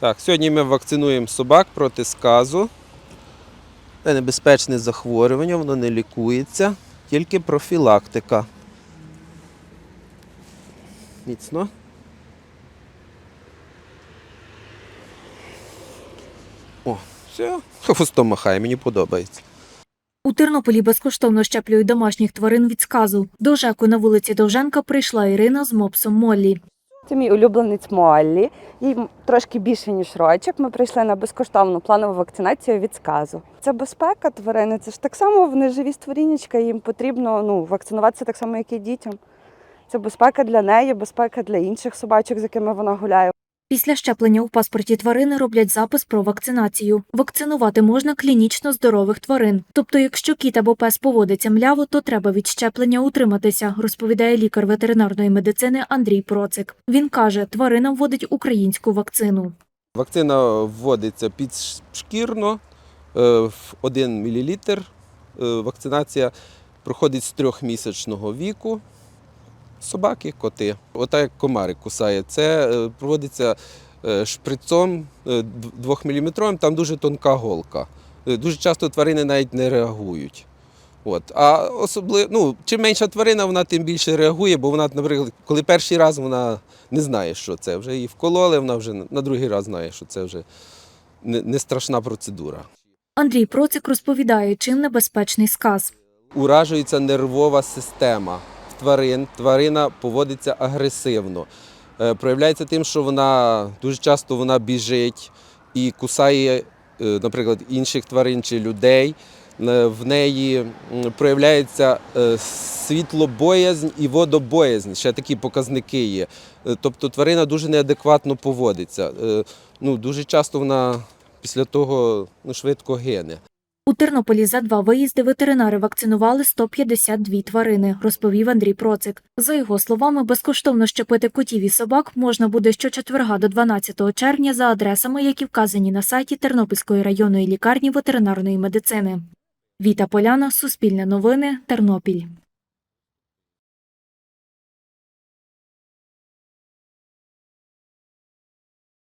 Так, сьогодні ми вакцинуємо собак проти сказу. Це небезпечне захворювання, воно не лікується, тільки профілактика. Міцно. О, все, хвостом махає, мені подобається. У Тернополі безкоштовно щеплюють домашніх тварин від сказу. До ЖЕКу на вулиці Довженка прийшла Ірина з мопсом Моллі. Це мій улюбленець Моллі. Їй трошки більше ніж рочок. Ми прийшли на безкоштовну планову вакцинацію від сказу. Це безпека тварини. Це ж так само вони живі створіннячка. Їм потрібно ну вакцинуватися так само, як і дітям. Це безпека для неї, безпека для інших собачок, з якими вона гуляє. Після щеплення у паспорті тварини роблять запис про вакцинацію. Вакцинувати можна клінічно здорових тварин. Тобто, якщо кіт або пес поводиться мляво, то треба від щеплення утриматися, розповідає лікар ветеринарної медицини Андрій Процик. Він каже, тварина вводить українську вакцину. Вакцина вводиться підшкірно е, в 1 мл. Е, Вакцинація проходить з трьохмісячного віку. Собаки, коти. Ота як комарик кусає. Це е, проводиться е, шприцом 2-мм, там дуже тонка голка. Е, Дуже часто тварини навіть не реагують. От. А особливо, ну, чим менша тварина, вона тим більше реагує, бо вона, наприклад, коли перший раз вона не знає, що це. Вже її вкололи, вона вже на другий раз знає, що це вже не, страшна процедура. Андрій Процик розповідає, чим небезпечний сказ. Уражується нервова система тварин. Тварина поводиться агресивно. Е, Проявляється тим, що вона дуже часто вона біжить і кусає, е, наприклад, інших тварин чи людей. Е, В неї проявляється світлобоязнь і водобоязнь. Ще такі показники є. Тобто тварина дуже неадекватно поводиться. Ну, дуже часто вона після того ну, швидко гине. У Тернополі за два виїзди ветеринари вакцинували 152 тварини, розповів Андрій Процик. За його словами, безкоштовно щепити котів і собак можна буде щочетверга до 12 червня за адресами, які вказані на сайті Тернопільської районної лікарні ветеринарної медицини. Віта Поляна, Суспільне новини, Тернопіль.